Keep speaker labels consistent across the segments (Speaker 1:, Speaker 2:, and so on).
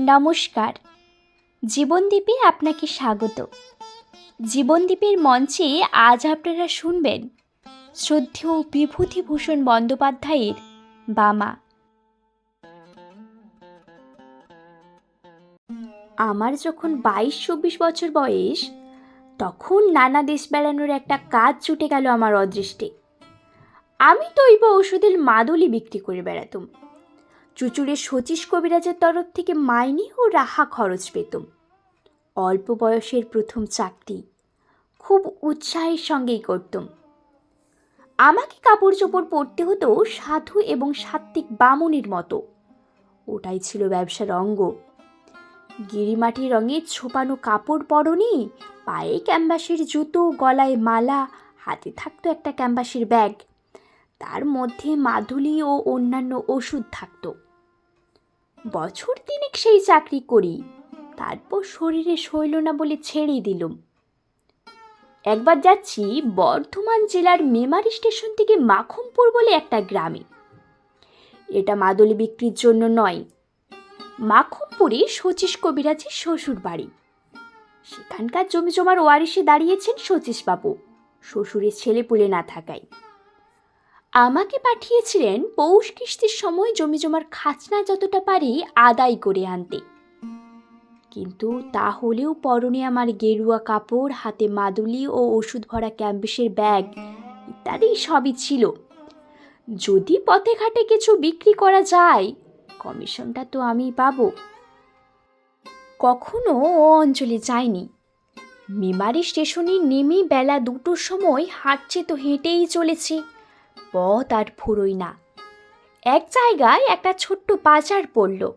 Speaker 1: নমস্কার। জীবনদ্বীপে আপনাকে স্বাগত। জীবনদ্বীপের মঞ্চে আজ আপনারা শুনবেন শ্রদ্ধেয় বিভূতিভূষণ বন্দ্যোপাধ্যায়ের বামা। আমার যখন বাইশ চব্বিশ বছর বয়স, তখন নানা দেশ বেড়ানোর একটা কাজ ছুটে গেল আমার অদৃষ্টে। আমি তৈব ওষুধের মাদুলি বিক্রি করে বেড়াতাম। চুচুড়ে শচীশ কবিরাজের তরফ থেকে মাইনে ও রাহা খরচ পেতাম। অল্প বয়সের প্রথম চাকরি। খুব উৎসাহের সঙ্গেই করতাম। আমাকে কাপড় চোপড় পরতে হতো সাধু এবং সাত্ত্বিক বামুনের মতো। ওটাই ছিল ব্যবসার অঙ্গ। গিরিমাটি রঙে ছোপানো কাপড় পরনি, পায়ে ক্যাম্বাসের জুতো, গলায় মালা, হাতে থাকতো একটা ক্যাম্বাসের ব্যাগ। তার মধ্যে মাদুলি ও অন্যান্য ওষুধ থাকতো। বছর তিনেক সেই চাকরি করি। তারপর শরীরে সইল না বলে ছেড়ে দিলুম। একবার যাচ্ছি বর্ধমান জেলার মেমারি স্টেশন থেকে মাখমপুর বলে একটা গ্রামে। এটা মাদুলি বিক্রির জন্য নয়, মাখমপুরে শচীশ কবিরাজের শ্বশুর বাড়ি। সেখানকার জমি জমার ওয়ারিশে দাঁড়িয়েছেন শচীশবাবু শ্বশুরের ছেলে পুলে না থাকায়। আমাকে পাঠিয়েছিলেন পৌষ কিস্তির সময় জমি জমার খাজনা যতটা পারি আদায় করে আনতে। কিন্তু তা হলেও পরনে আমার গেরুয়া কাপড়, হাতে মাদুলি ও ওষুধ ভরা ক্যাম্বিসের ব্যাগ ইত্যাদি সবই ছিল। যদি পথে ঘাটে কিছু বিক্রি করা যায়, কমিশনটা তো আমি পাবো। কখনো ও অঞ্চলে যায়নি। মেমারি স্টেশনে নেমে বেলা দুটোর সময় হাঁটছে তো হেঁটেই চলেছি। পথ আর ফুরোই না। এক জায়গায় একটা ছোট্ট বাজার পড়ল।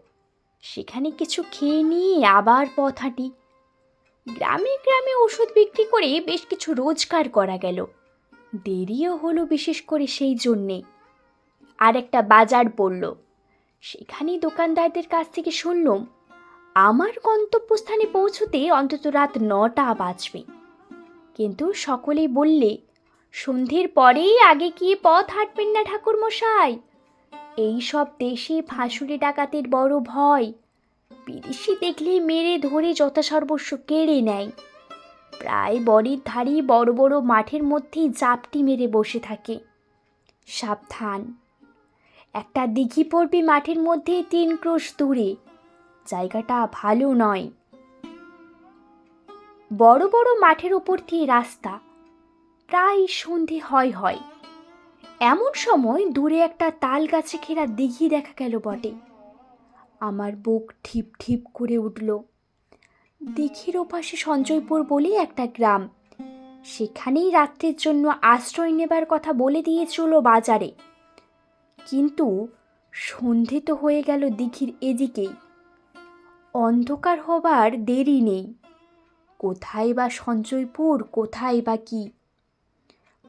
Speaker 1: সেখানে কিছু খেয়ে নিয়ে আবার পথ হাঁটি। গ্রামে গ্রামে ওষুধ বিক্রি করে বেশ কিছু রোজগার করা গেল। দেরিও হলো বিশেষ করে সেই জন্যে। আর একটা বাজার পড়ল। সেখানে দোকানদারদের কাছ থেকে শুনলাম, আমার গন্তব্যস্থানে পৌঁছতে অন্তত রাত নটা বাজবে। কিন্তু সকলেই বললে সন্ধ্যের পরেই আগে কি পথ হাঁটবেন না ঠাকুর মশাই এই সব দেশে ফাঁসুরি ডাকাতের বড় ভয়। বিদেশি দেখলে মেরে ধরে যথাসর্বস্ব কেড়ে নেয়। প্রায় বড়ির ধারে বড় বড় মাঠের মধ্যেই জাপটি মেরে বসে থাকে। সাবধান। একটা দিঘি পড়বে মাঠের মধ্যে তিন ক্রোশ দূরে। জায়গাটা ভালো নয়। বড় বড় মাঠের ওপর দিয়ে রাস্তা। প্রায় সন্ধে হয় হয়। এমন সময় দূরে একটা তাল গাছে ঘেরা দিঘি দেখা গেল বটে। আমার বুক ঠিপ ঠিপ করে উঠল। দিঘির ওপাশে সঞ্জয়পুর বলে একটা গ্রাম। সেখানেই রাত্রের জন্য আশ্রয় নেবার কথা বলে দিয়েছিল বাজারে। কিন্তু সন্ধে তো হয়ে গেল দিঘির এদিকেই। অন্ধকার হবার দেরি নেই। কোথায় বা সঞ্চয়পুর কোথায় বা কি?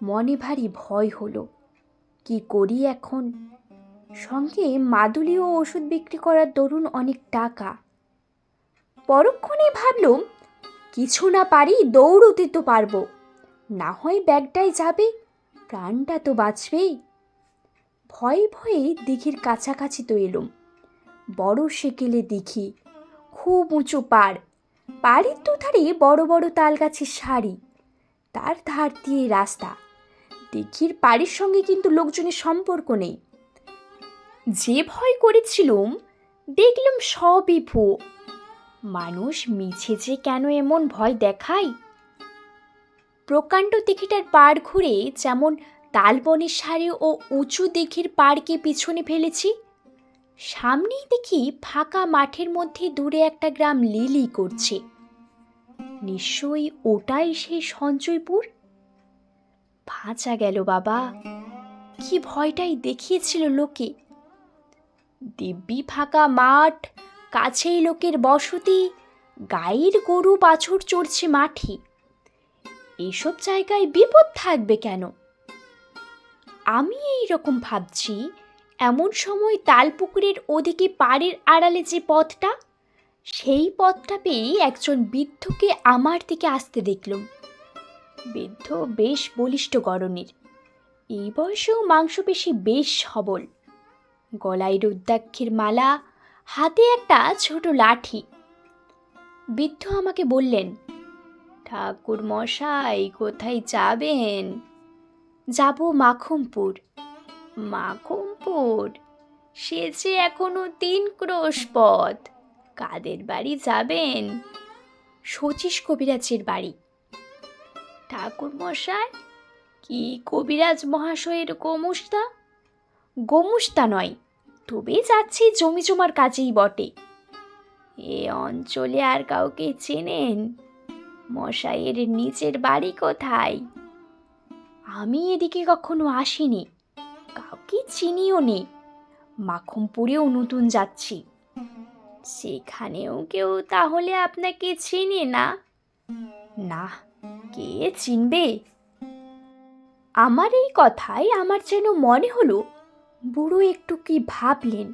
Speaker 1: মনে ভারী ভয় হলো। কি করি এখন? সঙ্গে মাদুলি ও ওষুধ বিক্রি করার দরুন অনেক টাকা। পরক্ষণে ভাবলুম, কিছু না পারি দৌড়তে তো পারব। না হয় ব্যাগটায় যাবে, প্রাণটা তো বাঁচবেই। ভয়ে ভয়ে দিঘির কাছাকাছি তো এলুম। বড় সেকেলে দিঘি, খুব উঁচু পাড়। পাড়ের দুধারে বড় বড় তাল গাছের সারি। তার ধার দিয়ে রাস্তা। দিঘির পাড়ের সঙ্গে কিন্তু লোকজনের সম্পর্ক নেই। যে ভয় করেছিলুম, দেখলুম সবই ভুয়ো। মানুষ মিছে যে কেন এমন ভয় দেখায়? প্রকাণ্ড দিঘিটার পাড় ঘুরে যেমন তালবনের সারি ও উঁচু দিঘির পাড়কে পিছনে ফেলেছি, সামনেই দেখি ফাঁকা মাঠের মধ্যে দূরে একটা গ্রাম লিলি করছে। নিশ্চয়ই ওটাই সেই সঞ্চয়পুর ভাঁচা গেল বাবা। কি ভয়টাই দেখিয়েছিল লোকে। দিব্যি ফাঁকা মাঠ, কাছেই লোকের বসতি, গায়ের গরু বাছুর চড়ছে মাঠে। এসব জায়গায় বিপদ থাকবে কেন? আমি এই রকম ভাবছি, এমন সময় তালপুকুরের ওদিকে পাড়ের আড়ালে যে পথটা, সেই পথটা পেয়ে একজন বৃদ্ধকে আমার দিকে আসতে দেখলুম। বৃদ্ধ বেশ বলিষ্ঠ গরনের এই বয়সেও মাংসপেশি বেশ সবল। গলায় রুদ্রাক্ষের মালা, হাতে একটা ছোট লাঠি। বৃদ্ধ আমাকে বললেন, ঠাকুর মশাই, কোথায় যাবেন? যাব মাখমপুর। মাখমপুর? সে যে এখনও তিন ক্রোশ পথ, কাদের বাড়ি যাবেন? শচীশ কবিরাজের বাড়ি। ঠাকুর মশাই কি কবিরাজ মহাশয়ের গোমুস্তা গোমুস্তা নয়, তবে যাচ্ছি জমি জমার কাজেই বটে। এ অঞ্চলে আর কাউকে চেনেন? মশাইয়ের নিচের বাড়ি কোথায়? আমি এদিকে কখনো আসিনি, কাউকে চিনিও নেই। মাখমপুরেও নতুন যাচ্ছি। সেখানেও কেউ তাহলে আপনাকে চিনে না? না কে চিনবে? আমার এই কথায় আমার যেন মনে হলো। বুড়ো একটু কি ভাবলেন?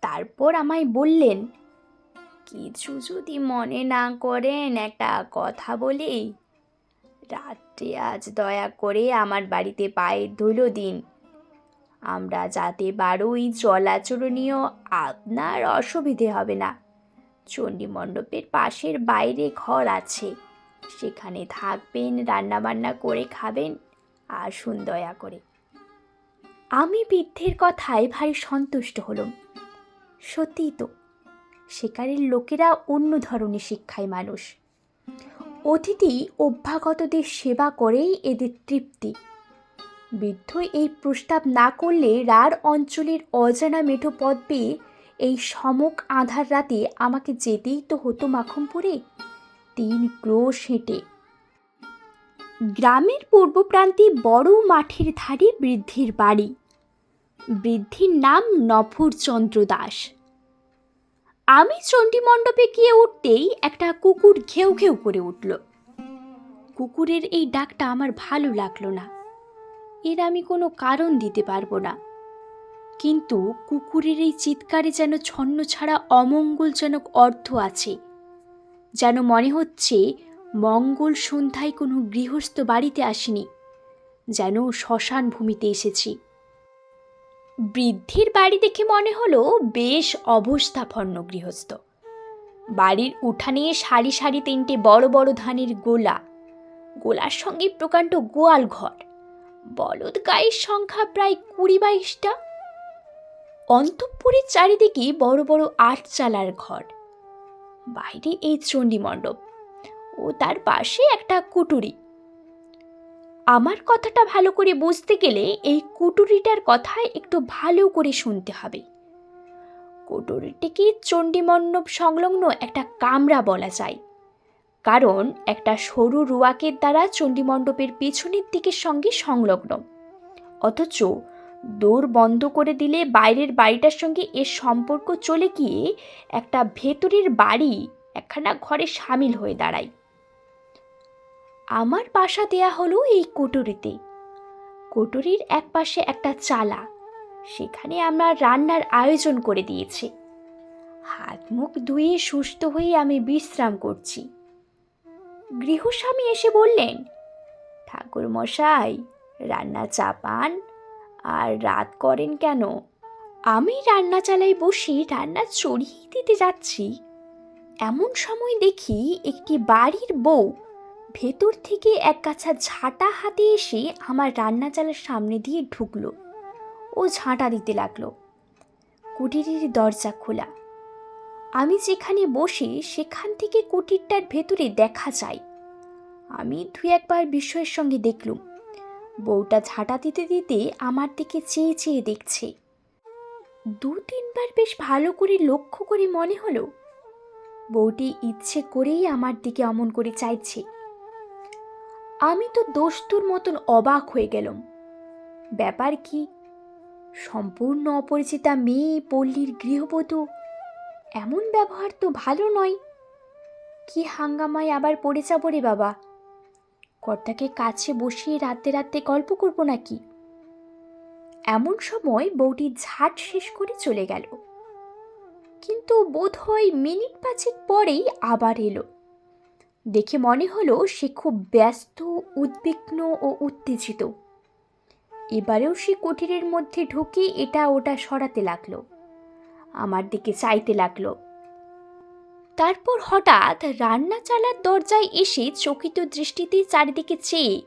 Speaker 1: তারপর আমায় বললেন, কিছু যদি মনে না করেন একটা কথা বলি রাত্রে আজ দয়া করে আমার বাড়িতে পায়ের ধুলো দিন। আমরা যাতে বারোই চলাচরণীয় আপনার অসুবিধে হবে না। চণ্ডী মণ্ডপের পাশের বাইরে ঘর আছে। সেখানে থাকবেন, রান্নাবান্না করে খাবেন আসুন দয়া করে। আমি বৃদ্ধের কথায় ভারী সন্তুষ্ট হলাম। সত্যিই তো সেকারের লোকেরা অন্য ধরনের শিক্ষায় মানুষ। অতিথি অভ্যাগতদের সেবা করেই এদের তৃপ্তি। বৃদ্ধ এই প্রস্তাব না করলে রার অঞ্চলের অজানা মেঠো পথ পেয়ে এই সমক আধার রাতে আমাকে যেতেই তো হতো মাখমপুরে তিন ক্রোশ হেঁটে। গ্রামের পূর্ব প্রান্তে বড় মাঠের ধারে বৃদ্ধির বাড়ি। বৃদ্ধির নাম নফরচন্দ্র দাস। আমি চণ্ডী মণ্ডপে গিয়ে উঠতেই একটা কুকুর ঘেউ ঘেউ করে উঠল। কুকুরের এই ডাকটা আমার ভালো লাগল না। এর আমি কোনো কারণ দিতে পারব না। কিন্তু কুকুরের এই চিৎকারে যেন ছন্ন ছাড়া অমঙ্গলজনক অর্থ আছে। যেন মনে হচ্ছে মঙ্গল সন্ধ্যায় কোনো গৃহস্থ বাড়িতে আসিনি, যেন শ্মশান ভূমিতে এসেছি। বৃদ্ধির বাড়ি দেখে মনে হলো বেশ অবস্থাপন্ন গৃহস্থ। বাড়ির উঠানে সারি সারি তিনটে বড় বড় ধানের গোলা, গোলার সঙ্গে প্রকাণ্ড গোয়াল ঘর, বলদ গায়ের সংখ্যা প্রায় কুড়ি বাইশটা। অন্তঃপুরের চারিদিকে বড় বড় আটচালার ঘর বাইরে এই চণ্ডী মণ্ডপ। ও তার পাশে একটা কুটুরি। আমার কথাটা ভালো করে বুঝতে গেলে এই কুটুরিটার কথা একটু ভালো করে শুনতে হবে। কুটুরিটিকে চণ্ডীমণ্ডপ সংলগ্ন একটা কামরা বলা যায়। কারণ একটা সরু রুয়াকের দ্বারা চণ্ডীমণ্ডপের পেছনের দিকের সঙ্গে সংলগ্ন। অথচ দৌড় বন্ধ করে দিলে বাইরের বাড়িটার সঙ্গে এর সম্পর্ক চলে গিয়ে একটা ভেতরের বাড়ি একখানা ঘরে সামিল হয়ে দাঁড়ায়। আমার বাসা দেয়া হলো এই কোটরিতে। কোটরির এক পাশে একটা চালা। সেখানে আমরা রান্নার আয়োজন করে দিয়েছি। হাত মুখ ধুয়ে সুস্থ হয়ে আমি বিশ্রাম করছি। গৃহস্বামী এসে বললেন ঠাকুর মশাই রান্না চাপান আর রাত করেন কেন? আমি রান্না চালাই বসে রান্না চড়িয়ে দিতে যাচ্ছি। এমন সময় দেখি একটি বাড়ির বউ ভেতর থেকে এক কাছা ঝাঁটা হাতে এসে আমার রান্না চালার সামনে দিয়ে ঢুকলো। ও ঝাঁটা দিতে লাগল। কুটিরের দরজা খোলা। আমি যেখানে বসে সেখান থেকে কুটিরটার ভেতরে দেখা যায়। আমি দুই একবার বিস্ময়ের সঙ্গে দেখলুম। বউটা ঝাঁটা দিতে দিতে আমার দিকে চেয়ে চেয়ে দেখছে। দু তিনবার বেশ ভালো করে লক্ষ্য করে মনে হলো, বউটি ইচ্ছে করেই আমার দিকে অমন করে চাইছে। আমি তো দোস্তুর মতন অবাক হয়ে গেলাম। ব্যাপার কি? সম্পূর্ণ অপরিচিতা মেয়ে, পল্লীর গৃহবধূ, এমন ব্যবহার তো ভালো নয়। কি হাঙ্গামায় আবার পড়ে যাব রে বাবা? কর্তাকে কাছে বসিয়ে রাতে রাতে গল্প করব নাকি? এমন সময় বউটি ঝাট শেষ করে চলে গেল। কিন্তু বোধ হয় মিনিট পাঁচেক পরেই আবার এলো। দেখে মনে হলো সে খুব ব্যস্ত, উদ্বিগ্ন ও উত্তেজিত। এবারেও সে কুটিরের মধ্যে ঢুকে এটা ওটা সরাতে লাগল। আমার দিকে চাইতে লাগল। তারপর হঠাৎ রান্না চালার দরজায় এসে চকিত দৃষ্টিতে চারিদিকে চেয়ে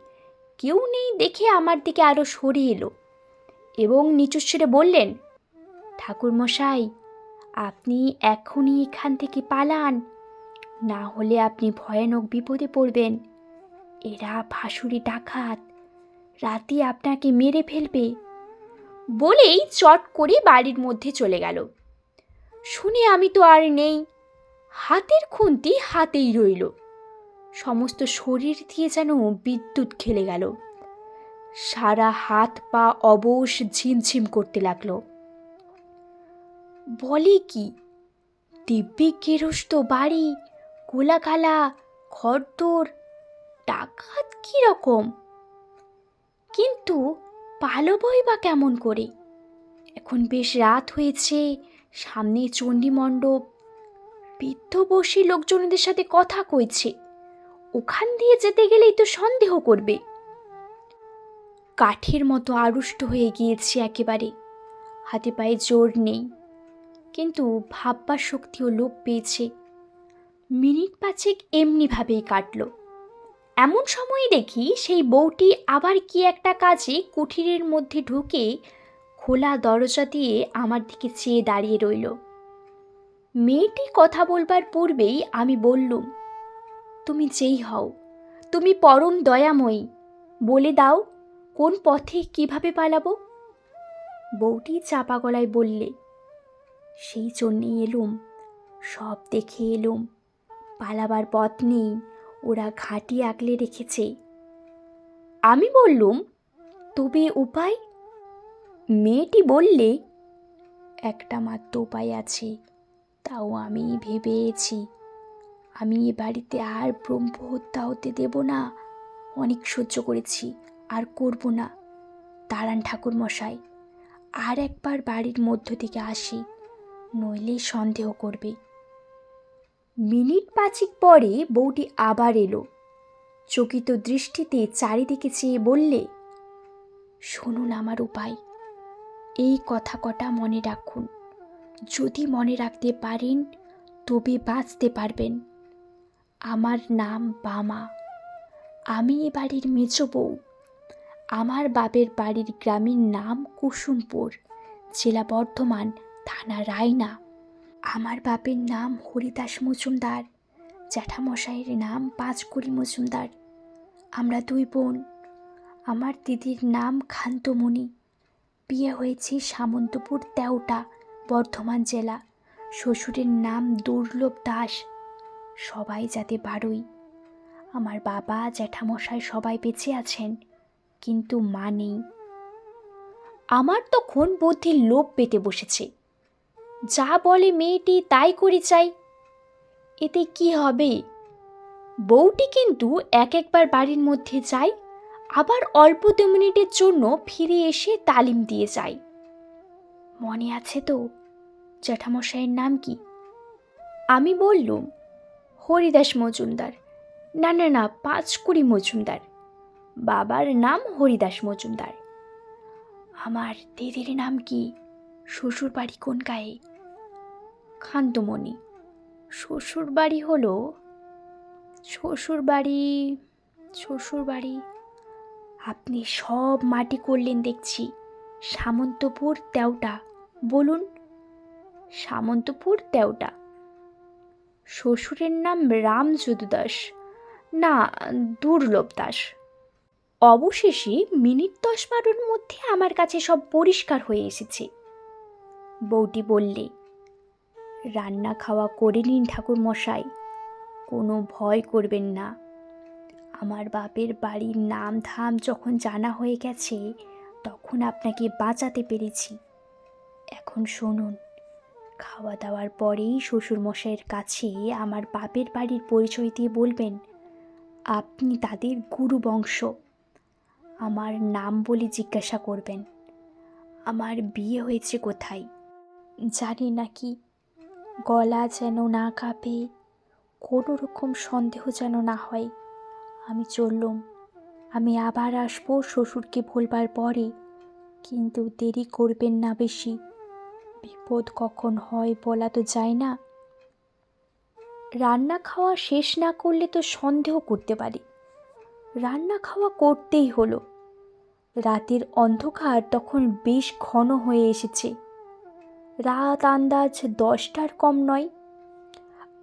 Speaker 1: কেউ নেই দেখে আমার দিকে আরও সরে এলো এবং নিচু নিচুস্বরে বললেন, ঠাকুরমশাই, আপনি এখনই এখান থেকে পালান। না হলে আপনি ভয়ানক বিপদে পড়বেন। এরা ভাসুরি ডাকাত। রাতে আপনাকে মেরে ফেলবে। বলেই চট করে বাড়ির মধ্যে চলে গেল। শুনে আমি তো আর নেই। হাতের খুন্তি হাতেই রইল। সমস্ত শরীর দিয়ে যেন বিদ্যুৎ খেলে গেল। সারা হাত পা অবশ ঝিমঝিম করতে লাগল। বলে কি, দিব্যি গেরস্ত বাড়ি, গোলাগালা খড়দোর ডাকাত কীরকম কিন্তু পালবই বা কেমন করে? এখন বেশ রাত হয়েছে, সামনে চণ্ডী মণ্ডপ বৃদ্ধ বসে লোকজনদের সাথে কথা কইছে। ওখান দিয়ে যেতে গেলেই তো সন্দেহ করবে। কাঠের মতো আড়ুষ্ট হয়ে গিয়েছি একেবারে। হাতে পায়ে জোর নেই। কিন্তু ভাববার শক্তিও লোপ পেয়েছে। মিনিট পাঁচেক এমনিভাবেই কাটল। এমন সময় দেখি সেই বউটি আবার কি একটা কাজে কুঠিরের মধ্যে ঢুকে খোলা দরজা দিয়ে আমার দিকে চেয়ে দাঁড়িয়ে রইল। মেয়েটি কথা বলবার পূর্বেই আমি বললুম, তুমি যেই হও, তুমি পরম দয়াময়ী, বলে দাও কোন পথে কীভাবে পালাবো? বউটি চাপা গলায় বললে, সেই জন্যেই এলুম, সব দেখে এলুম, পালাবার পথ নেই, ওরা ঘাঁটি আগলে রেখেছে। আমি বললুম, তবে উপায়? মেয়েটি বললে, একটা মাত্র উপায় আছে। তাও আমি ভেবেছি। আমি এ বাড়িতে আর ব্রহ্ম হত্যা হতে দেব না। অনেক সহ্য করেছি, আর করব না। দাঁড়ান ঠাকুর মশাই আর একবার বাড়ির মধ্য থেকে আসি, নইলে সন্দেহ করবে। মিনিট পাঁচিক পরে বউটি আবার এলো। চকিত দৃষ্টিতে চারিদিকে চেয়ে বললে, শুনুন আমার উপায়। এই কথা কটা মনে রাখুন। যদি মনে রাখতে পারেন, তবে বাঁচতে পারবেন। আমার নাম বামা। আমি এ বাড়ির মেজো বউ। আমার বাপের বাড়ির গ্রামের নাম কুসুমপুর, জেলা বর্ধমান, থানা রায়না। আমার বাপের নাম হরিদাস মজুমদার, জ্যাঠামশাইয়ের নাম পাঁচকুড়ি মজুমদার। আমরা দুই বোন। আমার দিদির নাম খান্তমণি। বিয়ে হয়েছে সামন্তপুর তেওটা বর্ধমান জেলা। শ্বশুরের নাম দুর্লভ দাস। সবাই যাতে বারোই। আমার বাবা, জ্যাঠামশাই সবাই বেঁচে আছেন, কিন্তু মা নেই। আমার তখন বুদ্ধির লোভ পেতে বসেছে। যা বলে মেয়েটি তাই করি চাই। এতে কি হবে? বউটি কিন্তু এক একবার বাড়ির মধ্যে যায়, আবার অল্প দু মিনিটের জন্য ফিরে এসে তালিম দিয়ে যায়। মনে আছে তো? জ্যাঠামশাইয়ের নাম কি? আমি বললুম, হরিদাস মজুমদার। না না না পাঁচ কুড়ি মজুমদার। বাবার নাম হরিদাস মজুমদার। আমার দিদির নাম কি? শ্বশুর বাড়ি কোন গায়ে? খান্তমণি শ্বশুর বাড়ি হলো শ্বশুর বাড়ি শ্বশুর বাড়ি আপনি সব মাটি করলেন দেখছি। সামন্তপুর তেওটা বলুন সামন্তপুর তেওটা। শ্বশুরের নাম রামযদু দাস না দুর্লভ দাস অবশেষে মিনিট দশ বারোর মধ্যে আমার কাছে সব পরিষ্কার হয়ে এসেছে। বউটি বললে, রান্না খাওয়া করে নিন ঠাকুর মশাই কোনো ভয় করবেন না। আমার বাপের বাড়ির নাম ধাম যখন জানা হয়ে গেছে, তখন আপনাকে বাঁচাতে পেরেছি। এখন শুনুন। খাওয়া দাওয়ার পরেই শ্বশুরমশাইয়ের কাছে আমার বাপের বাড়ির পরিচয় দিয়ে বলবেন, আপনি তাদের গুরু বংশ। আমার নাম বলে জিজ্ঞাসা করবেন। আমার বিয়ে হয়েছে কোথায়? জানি নাকি গলা যেন না কাঁপে, কোনো রকম সন্দেহ যেন না হয়। আমি চললুম। আমি আবার আসব শ্বশুরকে ভুলবার পরে। কিন্তু দেরি করবেন না বেশি। বিপদ কখন হয় বলা তো যায় না। রান্না খাওয়া শেষ না করলে তো সন্দেহ করতে পারি। রান্না খাওয়া করতেই হলো। রাতের অন্ধকার তখন বেশ ঘন হয়ে এসেছে। রাত আন্দাজ দশটার কম নয়।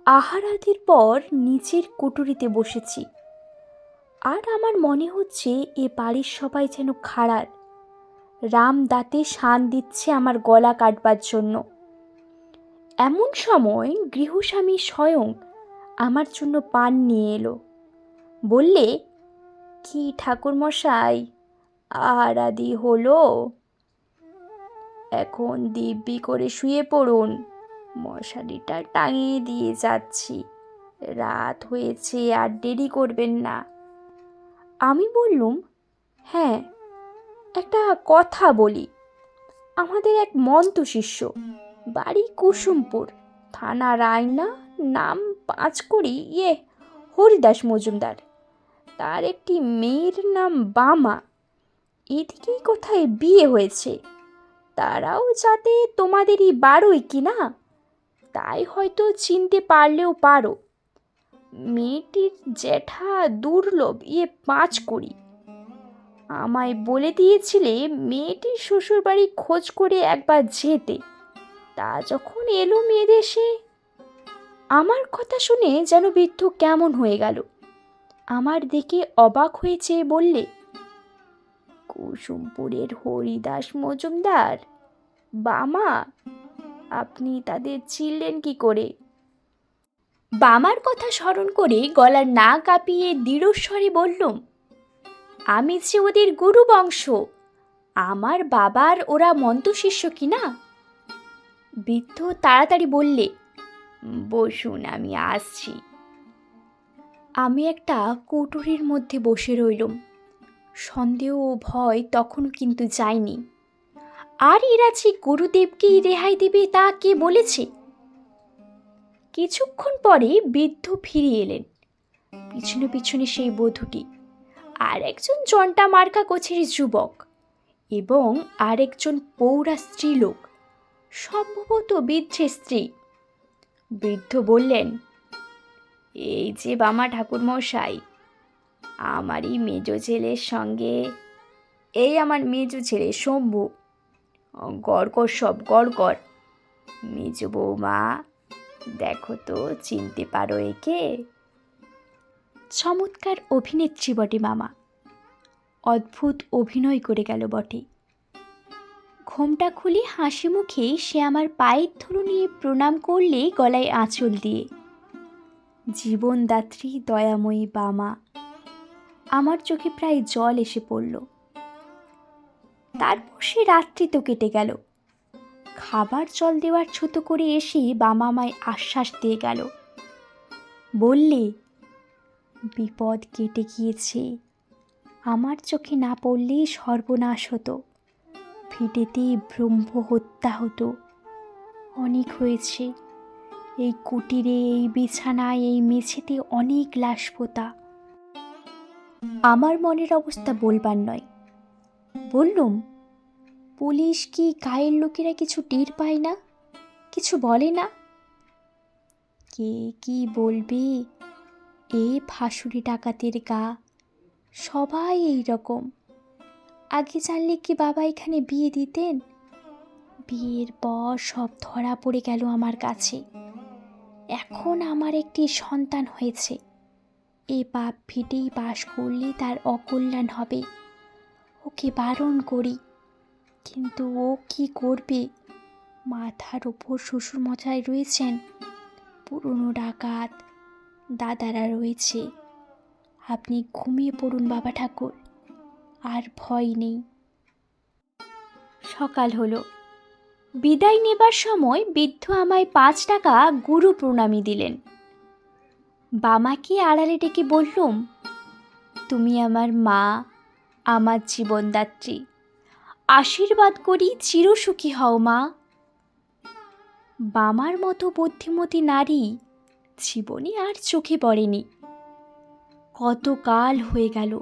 Speaker 1: আহারাদির পর নিচের কুটুরিতে বসেছি। আর আমার মনে হচ্ছে এ বাড়ির সবাই যেন খাড়ার। রাম দাঁতে শান দিচ্ছে আমার গলা কাটবার জন্য। এমন সময় গৃহস্বামী স্বয়ং আমার জন্য পান নিয়ে এলো। বললে, কি ঠাকুরমশাই আর আদি হলো? এখন দিব্যি করে শুয়ে পড়ুন। মশারিটা টাঙিয়ে দিয়ে যাচ্ছি। রাত হয়েছে আর দেরি করবেন না। আমি বললুম হ্যাঁ একটা কথা বলি। আমাদের এক মন্ত শিষ্য, বাড়ি কুসুমপুর, থানা রায়না, নাম পাঁচ পাঁচকড়ি ইয়ে হরিদাস মজুমদার। তার একটি মেয়ের নাম বামা। এদিকেই কোথায় বিয়ে হয়েছে? তারাও যাতে তোমাদেরই বারোই কি না? তাই হয়তো চিনতে পারলেও পারো। মেয়েটির জ্যাঠা দুর্লভ ইয়ে পাঁচ করি আমায় বলে দিয়েছিলে মেয়েটির শ্বশুরবাড়ি খোঁজ করে একবার যেতে। তা যখন এলো মেয়েদের সে, আমার কথা শুনে যেন বৃদ্ধ কেমন হয়ে গেল। আমার দিকে অবাক হয়ে চেয়ে বললে, কুসুমপুরের হরিদাস মজুমদার, বামা, আপনি তাদের চিনলেন কি করে? বামার কথা স্মরণ করে গলার না কাঁপিয়ে দৃঢ়স্বরে বললুম আমি যে ওদের গুরু বংশ। আমার বাবার ওরা মন্ত্রশিষ্য কি না বৃদ্ধ তাড়াতাড়ি বললে, বসুন, আমি আসছি। আমি একটা কুটুরির মধ্যে বসে রইলুম। সন্দেহ ও ভয় তখনও কিন্তু যায়নি। আর এরা যে গুরুদেবকেই রেহাই দেবে তা কে বলেছে? কিছুক্ষণ পরে বৃদ্ধ ফিরে এলেন। পিছনে পিছনে সেই বধূটি আর একজন জন্টা মার্কা গোছের যুবক এবং আরেকজন পৌরা স্ত্রীলোক, সম্ভবত বৃদ্ধের স্ত্রী। বৃদ্ধ বললেন, এই যে বামা ঠাকুরমশাই, আমারই মেজ ছেলের সঙ্গে, এই আমার মেজ ছেলে শম্ভু। গড়কর সব গড়কর মেজ বৌমা, দেখো তো, চিনতে পারো একে? চমৎকার অভিনেত্রী বটে মামা। অদ্ভুত অভিনয় করে গেল বটে। ঘোমটা খুলে হাসি মুখে সে আমার পায়ের ধরু নিয়ে প্রণাম করলে গলায় আঁচল দিয়ে, জীবনদাত্রী দয়াময়ী বামা। আমার চোখে প্রায় জল এসে পড়ল। তারপর সে রাত্রি তো কেটে গেল। খাবার জল দেওয়ার ছুতো করে এসে বামা আমায় আশ্বাস দিয়ে গেল, বললে বিপদ কেটে গিয়েছে। আমার চোখে না পড়লেই সর্বনাশ হতো। ভিটেতে ব্রহ্ম হত্যা হতো। অনেক হয়েছে। এই কুটিরে, এই বিছানায়, এই মেঝেতে অনেক লাশ পোতা আমার মনের অবস্থা বলবার নয়। বললুম, পুলিশ কি গায়ের লোকেরা কিছু টের পায় না? কিছু বলে না? কে কি বলবে? এ ফাঁসুরি ডাকাতের গা। সবাই এই রকম। আগে জানলে কি বাবা এখানে বিয়ে দিতেন? বিয়ের পর সব ধরা পড়ে গেল আমার কাছে। এখন আমার একটি সন্তান হয়েছে। এ পাপ ফিটেই বাস করলে তার অকল্যাণ হবে। ওকে বারণ করি। কিন্তু ও কি করবে? মাথার ওপর শ্বশুর শ্বশুরমশাই রয়েছেন। পুরনো ডাকাত দাদারা রয়েছে। আপনি ঘুমিয়ে পড়ুন, বাবা ঠাকুর। আর ভয় নেই। সকাল হলো। বিদায় নেবার সময় বৃদ্ধ আমায় পাঁচ টাকা গুরু প্রণামী দিলেন। বামাকে আড়ালে ডেকে বললুম, তুমি আমার মা, আমার জীবনদাত্রী। আশীর্বাদ করি চিরসুখী হও মা। বামার মতো বুদ্ধিমতী নারী জীবনে আর চোখে পড়েনি। কত কাল হয়ে গেল।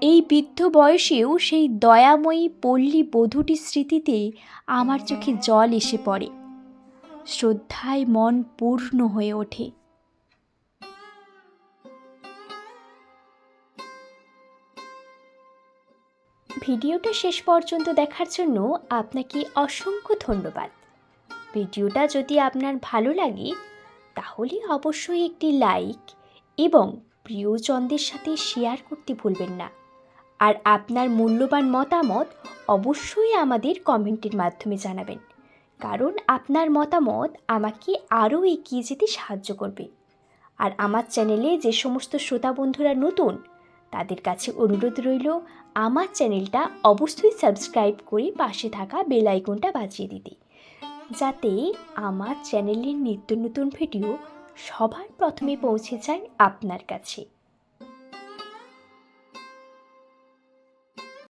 Speaker 1: এই বৃদ্ধ বয়সেও সেই দয়াময়ী পল্লী বধূটির স্মৃতিতে আমার চোখে জল এসে পড়ে। শ্রদ্ধায় মন পূর্ণ হয়ে ওঠে। ভিডিওটা শেষ পর্যন্ত দেখার জন্য আপনাকে অসংখ্য ধন্যবাদ। ভিডিওটা যদি আপনার ভালো লাগে তাহলে অবশ্যই একটি লাইক এবং প্রিয়জনদের সাথে শেয়ার করতে ভুলবেন না। আর আপনার মূল্যবান মতামত অবশ্যই আমাদের কমেন্টের মাধ্যমে জানাবেন। কারণ আপনার মতামত আমাকে আরও এগিয়ে যেতে সাহায্য করবে। আর আমার চ্যানেলে যে সমস্ত শ্রোতা বন্ধুরা নতুন, তাদের কাছে অনুরোধ রইল, আমার চ্যানেলটা অবশ্যই সাবস্ক্রাইব করে পাশে থাকা বেল আইকনটা বাজিয়ে দিতে। যাতে আমার চ্যানেলের নিত্য নতুন ভিডিও সবার প্রথমে পৌঁছে যায় আপনার কাছে।